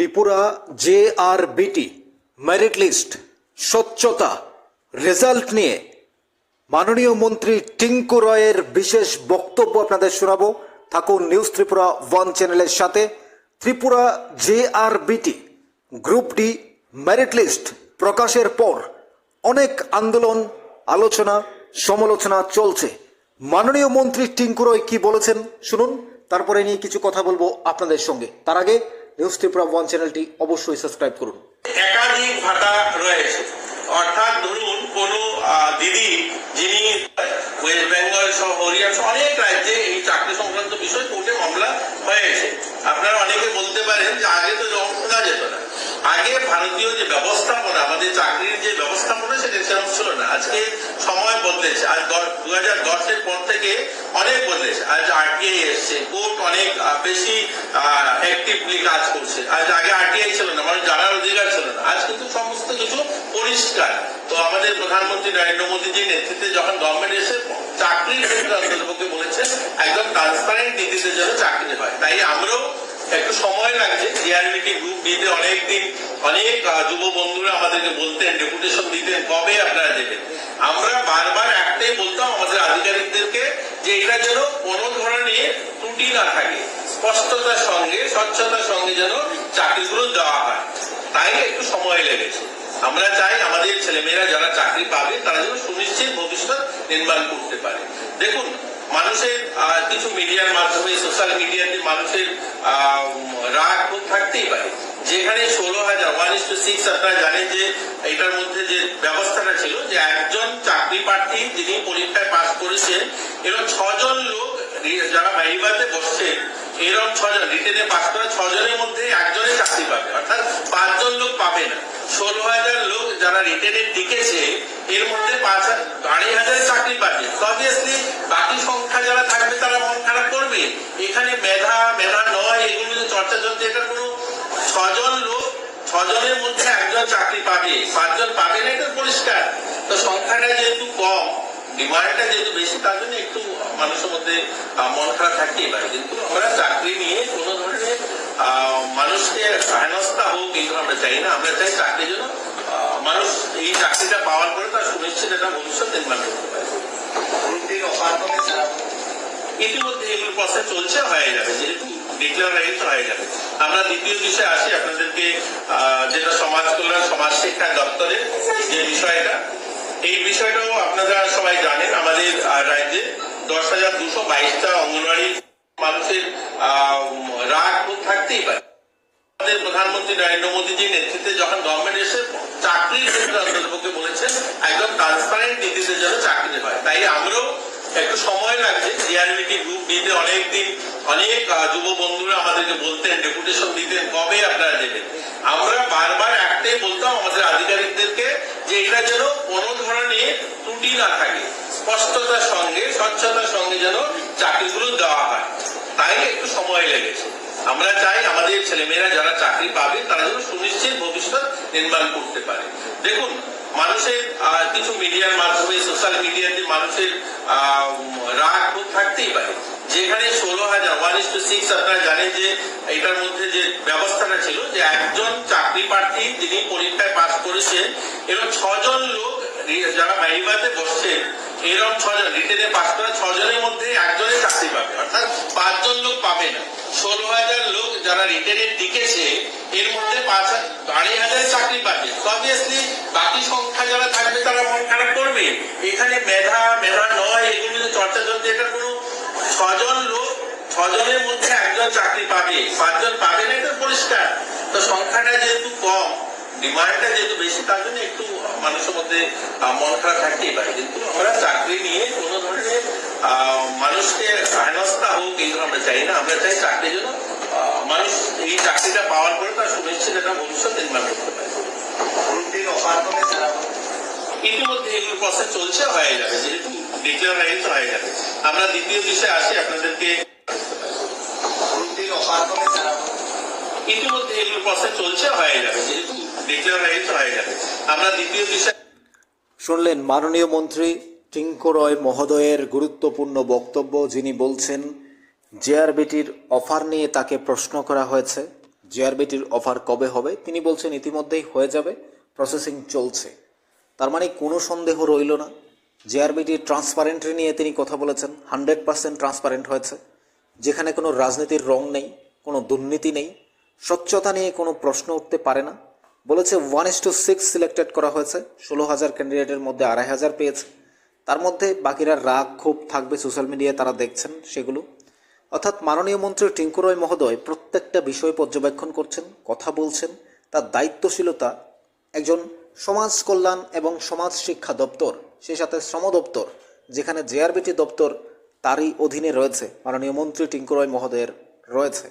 Tripura J R বিটি merit list স্বচ্ছতা result নিয়ে মাননীয় মন্ত্রী টিঙ্কু রয়ের বিশেষ বক্তব্য আপনাদের শোনাবো। থাকুন নিউজ ত্রিপুরা ওয়ান চ্যানেলের সাথে। ত্রিপুরা জে আর বিটি গ্রুপ ডি মেরিট লিস্ট প্রকাশের পর অনেক আন্দোলন, আলোচনা, সমালোচনা চলছে। মাননীয় মন্ত্রী টিঙ্কু রয় কি বলেছেন? শুনুন। তারপরে নিয়ে কিছু কথা বলব আপনাদের সঙ্গে। তার আগে নিউজ ত্রিপুরা ওয়ান চ্যানেলটি অবশ্যই সাবস্ক্রাইব করুন। একাধিক ভাতা রয়েছে। অর্থাৎ ধরুন, কোন দিদি যিনি ওয়েস্ট বেঙ্গল সহ হরিয়ানা সহ অনেক রাজ্যে এই চাকরি সংক্রান্ত বিষয় কোর্টে মামলা হয়েছে। আপনারা অনেকে বলতে পারেন যে আগে তো জমা যেত না। আগে ভারতীয় যে ব্যবস্থাপনা, আমাদের চাকরির যে ব্যবস্থাপনা, সেটা সেরকম ছিল না। আজকে সময় বদলেছে। আজ দু হাজার দশের পর থেকে অনেক বদলেছে। আজ আরটিআই এসছে। কোর্ট অনেক বেশি অ্যাক্টিভলি কাজ করছে। আজ আগে আরটিআই ছিল না, মানুষ জানার অধিকার ছিল না। আজ কিন্তু সমস্ত কিছু পরিষ্কার। তো আমাদের প্রধানমন্ত্রী নরেন্দ্র মোদীজির নেতৃত্বে যখন গভর্নমেন্ট এসে চাকরির ক্ষেত্রে অন্তর্ভুক্ত বলেছে, একদম ট্রান্সপারেন্ট নীতিতে যেন চাকরি হয়। তাই আমরাও একটু সময় লাগছে। ডিআরবিটি গ্রুপ দিতে অনেক দিন অনেক যুব বন্ধুরা আমাদেরকে বলতেন ডেপুটেশন দিতেন, কবে আপনারা দেবেন আমরা বারবার একটাই বলতাম আমাদের আধিকারিকদেরকে যে এটা যেন কোনো ধরনের ত্রুটি না থাকে, স্পষ্টতার সঙ্গে, স্বচ্ছতার সঙ্গে যেন চাকরিগুলো দেওয়া হয়। তাই একটু সময় লেগেছে। আমরা চাই আমাদের ছেলেমেয়েরা যারা চাকরি পাবে, তারা যেন সুনিশ্চিত ভবিষ্যৎ নির্মাণ করতে পারে। দেখুন মানুষের কিছু মিডিয়ার মাধ্যমে সোশ্যাল মিডিয়াতে মানুষের রাগ থাকতেই পারে। যেখানে ষোলো হাজার ওয়ান ইস টু সিক্স আপনারা জানেন যে, এটার মধ্যে যে ব্যবস্থাটা ছিল যে একজন চাকরি প্রার্থী যিনি পরীক্ষায় পাশ করেছেন এবং ছজন লোক যারা বাইবাতে বসছেন এরকম ছজন রিটেনে পাশ করা ছজনের মধ্যে একজনের চাকরি পাবে। অর্থাৎ পাঁচজন লোক পাবে না। ষোলো হাজার লোক যারা রিটেনে টিকেছে, এর মধ্যে পাঁচ আড়াই হাজার চাকরি পাবে। অবভিয়াসলি বাকি সংখ্যা যারা থাকবে, তারা মন খারাপ করবে। এখানে মেধা মেধা নয়, এগুলো চর্চা চলছে। এটা কোনো ছজন লোক, ছজনের মধ্যে একজন চাকরি পাবে। পাঁচজন পাবে না, এটা পরিষ্কার। তো সংখ্যাটা যেহেতু কম ডিমান্ডটা যেহেতু বেশি তার জন্য একটু মানুষের মধ্যে মন খারাপ থাকতেই পারে। কিন্তু আমরা চাকরি নিয়ে কোনো ধরনের মানুষকে হেনস্থা হোক এইগুলো আমরা চাই না। আমরা চাই চাকরির জন্য মানুষ এই চাকরিটা পাওয়ার পরে তার সুনিশ্চিত একটা ভবিষ্যৎ নির্মাণ করতে পারে। ইতিমধ্যে এগুলো প্রসেস চলছে হয়ে যাবে। যেহেতু ডিক্লেয়ার হয়ে যাবে। আমরা দ্বিতীয় বিষয়ে আসি আপনাদেরকে যেটা সমাজ কল্যাণ সমাজ শিক্ষা দপ্তরের যে বিষয়টা। এই বিষয়টাও আপনারা সবাই জানেন, আমাদের রাজ্যে দশ হাজার দুশো বাইশটা অঙ্গনওয়াড়ি মানুষের রাগ থাকতেই পারে। আমাদের প্রধানমন্ত্রী নরেন্দ্র মোদীজির নেতৃত্বে যখন গভর্নমেন্ট এসে চাকরির ক্ষেত্রে অন্তর্ভুক্ত বলেছেন, একদম ট্রান্সপারেন্ট নীতিতে যেন চাকরি হয়। তাই আমরাও একটু সময় লাগছে ডিআরবিটি গ্রুপ দিতে অনেক দিন অনেক যুব বন্ধুরা আমাদেরকে বলতেন ডেপুটেশন দিতেন কবে আপনারা দেবেন আমরা বারবার একটাই বলতাম আমাদের আধিকারিকদেরকে যে এটা যেন কোনো ধরনের ত্রুটি না থাকে, স্পষ্টতার সঙ্গে, স্বচ্ছতার সঙ্গে যেন চাকরিগুলো দেওয়া হয়। তাই একটু সময় লেগেছে। আমরা চাই আমাদের ছেলেমেয়েরা যারা চাকরি পাবে, তারা যেন সুনিশ্চিত ভবিষ্যৎ নির্মাণ করতে পারে। দেখুন, মানুষের কিছু মিডিয়ার মাধ্যমে, সোশ্যাল মিডিয়াতে মানুষের রাগ থাকতেই পারে। যেখানে ষোলো হাজার ওয়ান ইস টু সিক্স আপনারা জানেন যে এটার মধ্যে যে ব্যবস্থাটা ছিল যে একজন চাকরি প্রার্থী যিনি পরীক্ষায় পাশ করেছেন এরকম ছজন লোক যারা বাইবাতে বসছেন এরকম ছজন, রিটেনে পাশ করা ছজনের মধ্যে একজনের চাকরি পাবে, অর্থাৎ পাঁচজন লোক পাবে না। ষোলো হাজার লোক যারা রিটেনে টিকেছে, এর মধ্যে পাঁচ আড়াই হাজার চাকরি পাবে অবভিয়াসলি বাকি সংখ্যা যারা থাকবে, তারা মন খারাপ করবে। এখানে মেধা মেধা নয়, এগুলো চর্চা চলছে। এটা কোনো ছজন লোক, ছজনের মধ্যে একজন চাকরি পাবে। পাঁচজন পাবে না, এটা পরিষ্কার। তো সংখ্যাটা যেহেতু কম, ডিমান্ডটা যেহেতু বেশি, তার জন্য একটু মানুষের মধ্যে মন খারাপ থাকতেই পারে। কিন্তু আমরা চাকরি নিয়ে কোনো ধরনের মানুষকে হেনস্থা হোক এইগুলো আমরা চাই না। আমরা চাই চাকরির জন্য মানুষ এই চাকরিটা পাওয়ার পরে তার সুনিশ্চিত একটা ভবিষ্যৎ নির্মাণ করতে পারে। ইতিমধ্যে এগুলো প্রসেস চলছে, হয়ে যাবে। যেহেতু ডিক্লেয়ার হয়ে যাবে। আমরা দ্বিতীয় বিষয়ে আসি, আপনাদেরকে ইতিমধ্যে এগুলো প্রসেস চলছে, হয়ে যাবে। যেহেতু হয়ে যাবে। আমরা দ্বিতীয় বিষয় শুনলেন মাননীয় মন্ত্রী টিঙ্কু রয় মহোদয়ের গুরুত্বপূর্ণ বক্তব্য, যিনি বলছেন জেআরবিটির অফার নিয়ে তাকে প্রশ্ন করা হয়েছে জেআরবিটির অফার কবে হবে? তিনি বলছেন, ইতিমধ্যেই হয়ে যাবে প্রসেসিং চলছে। তার মানে কোনো সন্দেহ রইল না। জেআরবিটির ট্রান্সপারেন্ট নিয়ে তিনি কথা বলেছেন। হান্ড্রেড পার্সেন্ট ট্রান্সপারেন্ট হয়েছে। যেখানে কোনো রাজনীতির রং নেই, কোনো দুর্নীতি নেই, স্বচ্ছতা নিয়ে কোনো প্রশ্ন উঠতে পারে না। বলেছে one is two six selected করা হয়েছে। ষোলো হাজার ক্যান্ডিডেটের মধ্যে আড়াই হাজার পেয়েছে। তার মধ্যে বাকিরা রাগ, ক্ষোভ থাকবে সোশ্যাল মিডিয়ায় তারা দেখছেন সেগুলো। অর্থাৎ মাননীয় মন্ত্রী টিঙ্কু রয় মহোদয় প্রত্যেকটা বিষয় পর্যবেক্ষণ করছেন, কথা বলছেন। তার দায়িত্বশীলতা একজন সমাজ কল্যাণ এবং সমাজ শিক্ষা দপ্তর, সেই সাথে শ্রম দপ্তর, যেখানে জেআরবিটি দপ্তর তারই অধীনে রয়েছে, মাননীয় মন্ত্রী টিঙ্কু রয় মহোদয়ের রয়েছে।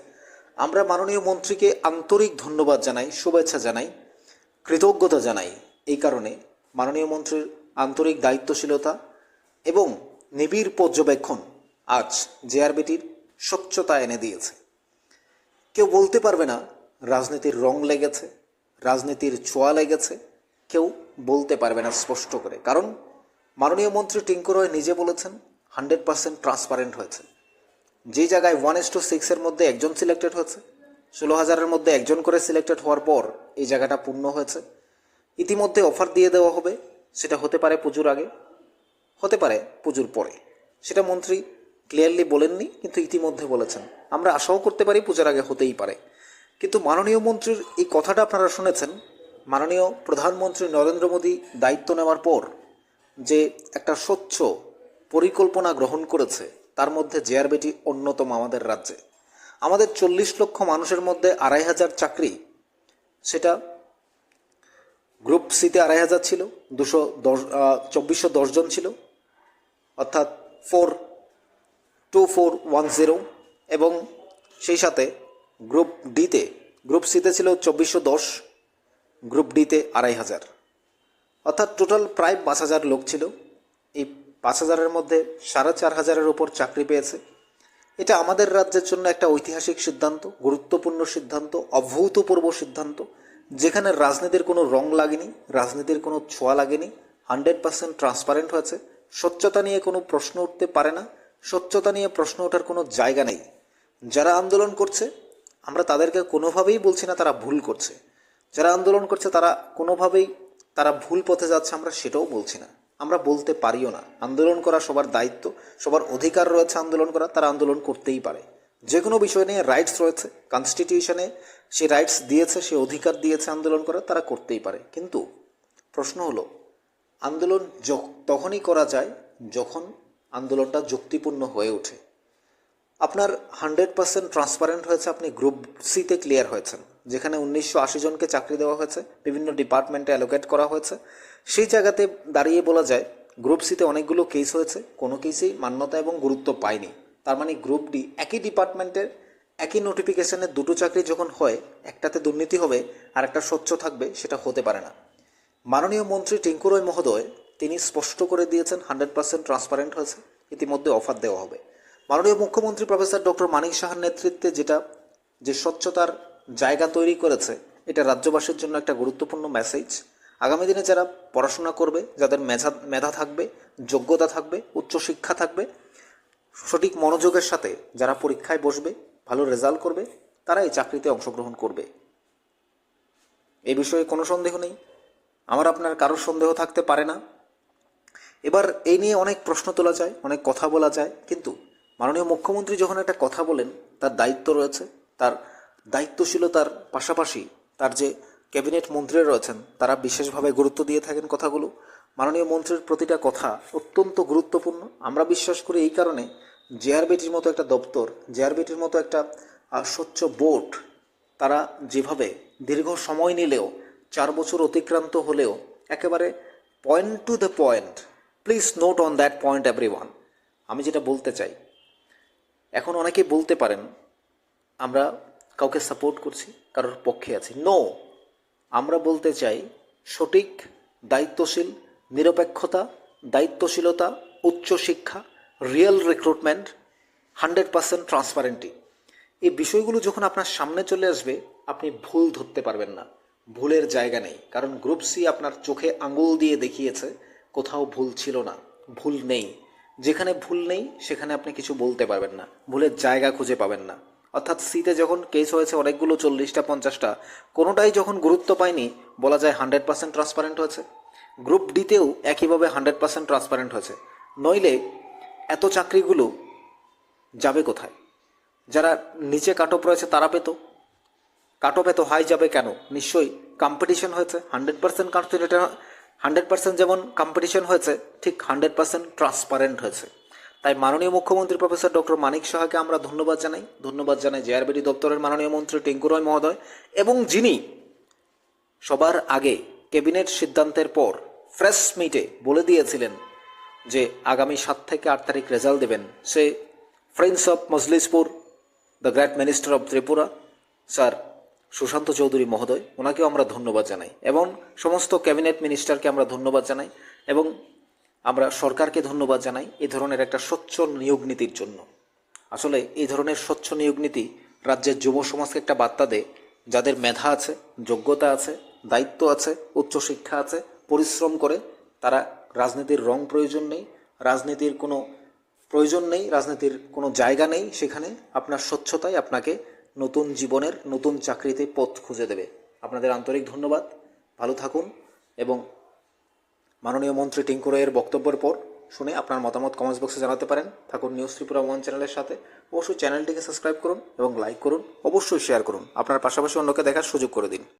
আমরা মাননীয় মন্ত্রীকে আন্তরিক ধন্যবাদ জানাই, শুভেচ্ছা জানাই, কৃতজ্ঞতা জানাই। এই কারণে মাননীয় মন্ত্রীর আন্তরিক দায়িত্বশীলতা এবং নিবিড় পর্যবেক্ষণ আজ জেআরবিটির স্বচ্ছতা এনে দিয়েছে। কেউ বলতে পারবে না, রাজনীতির রং লেগেছে, রাজনীতির ছোঁয়া লেগেছে কেউ বলতে পারবে না স্পষ্ট করে। কারণ মাননীয় মন্ত্রী টিঙ্কু রয় নিজে বলেছেন, হান্ড্রেড পার্সেন্ট ট্রান্সপারেন্ট হয়েছে। যে জায়গায় ওয়ান এস টু সিক্সের মধ্যে একজন সিলেক্টেড হয়েছে, ষোলো হাজারের মধ্যে একজন করে সিলেক্টেড হওয়ার পর এই জায়গাটা পূর্ণ হয়েছে। ইতিমধ্যে অফার দিয়ে দেওয়া হবে, সেটা হতে পারে পুজোর আগে, হতে পারে পুজোর পরে। সেটা মন্ত্রী ক্লিয়ারলি বলেননি, কিন্তু ইতিমধ্যে বলেছেন। আমরা আশাও করতে পারি পূজার আগে হতেই পারে। কিন্তু মাননীয় মন্ত্রীর এই কথাটা আপনারা শুনেছেন মাননীয় প্রধানমন্ত্রী নরেন্দ্র মোদী দায়িত্ব নেওয়ার পর যে একটা স্বচ্ছ পরিকল্পনা গ্রহণ করেছে, তার মধ্যে জেআরবিটি অন্যতম আমাদের রাজ্যে। আমাদের চল্লিশ লক্ষ মানুষের মধ্যে আড়াই হাজার চাকরি, সেটা গ্রুপ সিতে আড়াই হাজার ছিল, দুশো দশ চব্বিশশো দশজন ছিল, অর্থাৎ four, two four one zero, এবং সেই সাথে গ্রুপ ডিতে, গ্রুপ সিতে ছিল চব্বিশশো দশ গ্রুপ ডিতে আড়াই হাজার। অর্থাৎ টোটাল প্রায় পাঁচ হাজার লোক ছিল। এই পাঁচ হাজারের মধ্যে সাড়ে চার হাজারের ওপর চাকরি পেয়েছে। এটা আমাদের রাজ্যের জন্য একটা ঐতিহাসিক সিদ্ধান্ত, গুরুত্বপূর্ণ সিদ্ধান্ত, অভূতপূর্ব সিদ্ধান্ত, যেখানে রাজনীতির কোনো রং লাগেনি, রাজনীতির কোনো ছোঁয়া লাগেনি, হান্ড্রেড পার্সেন্ট ট্রান্সপারেন্ট হয়েছে, স্বচ্ছতা নিয়ে কোনো প্রশ্ন উঠতে পারে না, স্বচ্ছতা নিয়ে প্রশ্ন ওঠার কোনো জায়গা নেই। যারা আন্দোলন করছে, আমরা তাদেরকে কোনোভাবেই বলছি না তারা ভুল করছে। যারা আন্দোলন করছে, তারা কোনোভাবেই তারা ভুল পথে যাচ্ছে আমরা সেটাও বলছি না। আমরা বলতে পারিও না। আন্দোলন করা সবার দায়িত্ব, সবার অধিকার রয়েছে আন্দোলন করা, তারা আন্দোলন করতেই পারে। যে কোনো বিষয় নিয়ে রাইটস রয়েছে কনস্টিটিউশনে সে রাইটস দিয়েছে, সে অধিকার দিয়েছে আন্দোলন করা, তারা করতেই পারে। কিন্তু প্রশ্ন হলো, আন্দোলন তখনই করা যায় যখন আন্দোলনটা যুক্তিপূর্ণ হয়ে ওঠে। আপনার হান্ড্রেড পার্সেন্ট ট্রান্সপারেন্ট হয়েছে, আপনি গ্রুপ সিতে ক্লিয়ার হয়েছেন। যেখানে উনিশশো আশি জনকে চাকরি দেওয়া হয়েছে, বিভিন্ন ডিপার্টমেন্টে অ্যালোকেট করা হয়েছে। সেই জায়গাতে দাঁড়িয়ে বলা যায় গ্রুপ সিতে অনেকগুলো কেস হয়েছে। কোনো কেসেই মান্যতা এবং গুরুত্ব পায়নি। তার মানে গ্রুপ ডি একই ডিপার্টমেন্টের একই নোটিফিকেশনে দুটো চাকরি যখন হয়, একটাতে দুর্নীতি হবে আর একটা স্বচ্ছ থাকবে, সেটা হতে পারে না। মাননীয় মন্ত্রী টিঙ্কু রয় মহোদয়, তিনি স্পষ্ট করে দিয়েছেন, হান্ড্রেড পার্সেন্ট ট্রান্সপারেন্ট হয়েছে, ইতিমধ্যে অফার দেওয়া হবে। মাননীয় মুখ্যমন্ত্রী প্রফেসর ডক্টর মানিক সাহার নেতৃত্বে যেটা, যে স্বচ্ছতার জায়গা তৈরি করেছে, এটা রাজ্যবাসীর জন্য একটা গুরুত্বপূর্ণ মেসেজ আগামী দিনে যারা পড়াশোনা করবে, যাদের মেধা মেধা থাকবে, যোগ্যতা থাকবে উচ্চশিক্ষা থাকবে, সঠিক মনোযোগের সাথে যারা পরীক্ষায় বসবে, ভালো রেজাল্ট করবে, তারা এই চাকরিতে অংশগ্রহণ করবে। এই বিষয়ে কোনো সন্দেহ নেই। আমার, আপনার কারোর সন্দেহ থাকতে পারে না। এবার এই নিয়ে অনেক প্রশ্ন তোলা যায়, অনেক কথা বলা যায়, কিন্তু মাননীয় মুখ্যমন্ত্রী যখন একটা কথা বলেন, তার দায়িত্ব রয়েছে, তার দায়িত্বশীলতার পাশাপাশি তার যে ক্যাবিনেট মন্ত্রীরা রয়েছেন, তারা বিশেষভাবে গুরুত্ব দিয়ে থাকেন কথাগুলো। মাননীয় মন্ত্রীর প্রতিটা কথা অত্যন্ত গুরুত্বপূর্ণ। আমরা বিশ্বাস করি এই কারণে জেআরবিটির মতো একটা দপ্তর জেআরবিটির মতো একটা স্বচ্ছ বোর্ড, তারা যেভাবে দীর্ঘ সময় নিলেও, চার বছর অতিক্রান্ত হলেও, একেবারে point to the point please note on that point every one আমি যেটা বলতে চাই, এখন অনেকে বলতে পারেন, আমরা কাউকে সাপোর্ট করছি, কারোর পক্ষে আছি। নো আমরা বলতে চাই সঠিক, দায়িত্বশীল, নিরপেক্ষতা, দায়িত্বশীলতা উচ্চশিক্ষা real recruitment hundred percent transparency এই বিষয়গুলো যখন আপনার সামনে চলে আসবে, আপনি ভুল ধরতে পারবেন না। ভুলের জায়গা নেই। কারণ গ্রুপ সি আপনার চোখে আঙুল দিয়ে দেখিয়েছে, কোথাও ভুল ছিল না, ভুল নেই। যেখানে ভুল নেই, সেখানে আপনি কিছু বলতে পারবেন না। ভুলের জায়গা খুঁজে পাবেন না। অর্থাৎ সিতে যখন কেস হয়েছে অনেকগুলো চল্লিশটা, পঞ্চাশটা, কোনোটাই যখন গুরুত্ব পায়নি, বলা যায় হান্ড্রেড পার্সেন্ট ট্রান্সপারেন্ট হয়েছে। গ্রুপ ডিতেও একইভাবে হান্ড্রেড পার্সেন্ট ট্রান্সপারেন্ট হয়েছে। নইলে এত চাকরিগুলো যাবে কোথায়? যারা নিচে কাটপ রয়েছে, তারা পেত। কাটপ এত হাই যাবে কেন? নিশ্চয়ই কম্পিটিশন হয়েছে। হান্ড্রেড পার্সেন্ট হান্ড্রেড পার্সেন্ট যেমন কম্পিটিশন হয়েছে, ঠিক হান্ড্রেড পার্সেন্ট ট্রান্সপারেন্ট হয়েছে। তাই মাননীয় মুখ্যমন্ত্রী প্রফেসর ডক্টর মানিক সাহাকে আমরা ধন্যবাদ জানাই। ধন্যবাদ জানাই জেআরবিডি দপ্তরের মাননীয় মন্ত্রী টিঙ্কু রয় মহোদয় এবং যিনি সবার আগে ক্যাবিনেট সিদ্ধান্তের পর ফ্রেশ মিটে বলে দিয়েছিলেন যে আগামী সাত থেকে আট তারিখ রেজাল্ট দেবেন সে friends of Majlishpur the great minister of Tripura, sir Sushanta Chowdhury মহোদয়, ওনাকেও আমরা ধন্যবাদ জানাই এবং সমস্ত ক্যাবিনেট মিনিস্টারকে আমরা ধন্যবাদ জানাই এবং আমরা সরকারকে ধন্যবাদ জানাই এই ধরনের একটা স্বচ্ছ নিয়োগ নীতির জন্য। আসলে এই ধরনের স্বচ্ছ নিয়োগ নীতি রাজ্যের যুব সমাজকে একটা বার্তা দেয়, যাদের মেধা আছে, যোগ্যতা আছে, দায়িত্ব আছে, উচ্চশিক্ষা আছে, পরিশ্রম করে, তারা রাজনীতির রং প্রয়োজন নেই, রাজনীতির কোনো প্রয়োজন নেই, রাজনীতির কোনো জায়গা নেই, সেখানে আপনার স্বচ্ছতাই আপনাকে নতুন জীবনের নতুন চাকরিতে পথ খুঁজে দেবে। আপনাদের আন্তরিক ধন্যবাদ, ভালো থাকুন এবং মাননীয় মন্ত্রী টিঙ্কু রায়ের বক্তব্যের পর শুনে আপনার মতামত কমেন্টস বক্সে জানাতে পারেন। থাকুন নিউজ ত্রিপুরা ওয়ান চ্যানেলের সাথে। অবশ্যই চ্যানেলটিকে সাবস্ক্রাইব করুন এবং লাইক করুন। অবশ্যই শেয়ার করুন। আপনার পাশাপাশি অন্যকে দেখার সুযোগ করে দিন।